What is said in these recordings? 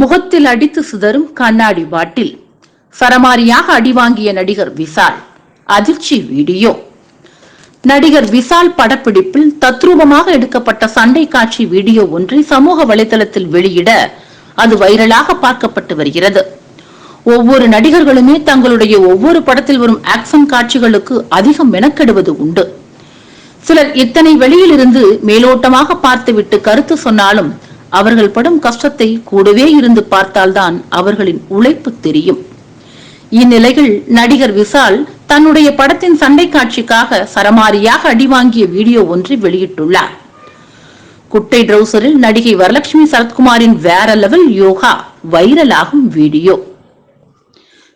முகத்தில் அடித்து சிதறும் கண்ணாடி பாட்டில். சரமாரியாக அடிவாங்கிய நடிகர் விசால். அதிர்ச்சி வீடியோ. நடிகர் விசால் படப்பிடிப்பில் தத்ரூபமாக எடுக்கப்பட்ட சண்டை காட்சி வீடியோ ஒன்றை சமூக வலைதளத்தில் வெளியிட அது வைரலாக பார்க்கப்பட்டு வருகிறது. ஒவ்வொரு நடிகர்களுமே தங்களுடைய ஒவ்வொரு படத்தில் வரும் ஆக்சன் காட்சிகளுக்கு அதிகம் மெனக்கெடுவது உண்டு. சிலர் இத்தனை வெளியிலிருந்து மேலோட்டமாக பார்த்துவிட்டு கருத்து சொன்னாலும் அவர்கள் படும் கஷ்டத்தை கூடவே இருந்து பார்த்தால்தான் அவர்களின் உழைப்பு தெரியும். இந்நிலையில் நடிகர் விசால் தன்னுடைய படத்தின் சண்டை காட்சிக்காக சரமாரியாக அடி வாங்கிய வீடியோ ஒன்றை வெளியிட்டுள்ளார். குட்டை ட்ரௌசரில் நடிகை வரலட்சுமி சரத்குமாரின் வேற லெவல் யோகா வைரலாகும் வீடியோ.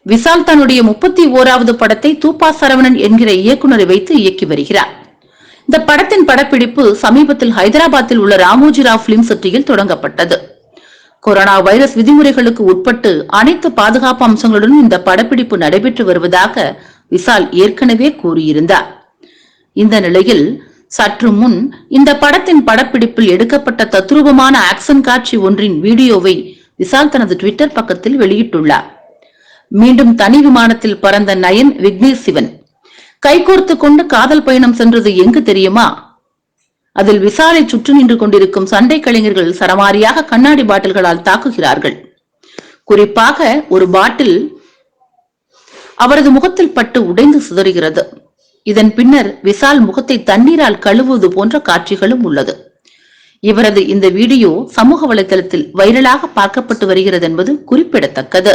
விசால் தன்னுடைய முப்பத்தி ஓராவது படத்தை தூப்பா சரவணன் என்கிற இயக்குநரை வைத்து இயக்கி வருகிறார். இந்த படத்தின் படப்பிடிப்பு சமீபத்தில் ஹைதராபாத்தில் உள்ள ராமோஜிராவ் பிலிம் சிட்டியில் தொடங்கப்பட்டது. கொரோனா வைரஸ் விதிமுறைகளுக்கு உட்பட்டு அனைத்து பாதுகாப்பு அம்சங்களுடன் இந்த படப்பிடிப்பு நடைபெற்று வருவதாக விசால் ஏற்கனவே கூறியிருந்தார். இந்த நிலையில் சற்று முன் இந்த படத்தின் படப்பிடிப்பில் எடுக்கப்பட்ட தத்ரூபமான ஆக்ஷன் காட்சி ஒன்றின் வீடியோவை விசால் தனது ட்விட்டர் பக்கத்தில் வெளியிட்டுள்ளார். மீண்டும் தனி விமானத்தில் பறந்த நயன் விக்னேஷ் சிவன். கைகோர்த்து கொண்டு காதல் பயணம் சென்றது எங்கு தெரியுமா? அதில் விசாலை சுற்றி நின்று கொண்டிருக்கும் சண்டை கலைஞர்கள் சரமாரியாக கண்ணாடி பாட்டில்களால் தாக்குகிறார்கள். குறிப்பாக ஒரு பாட்டில் அவரது முகத்தில் பட்டு உடைந்து சிதறுகிறது. இதன் பின்னர் விசால் முகத்தை தண்ணீரால் கழுவுவது போன்ற காட்சிகளும் உள்ளது. இவரது இந்த வீடியோ சமூக வலைதளத்தில் வைரலாக பார்க்கப்பட்டு வருகிறது என்பது குறிப்பிடத்தக்கது.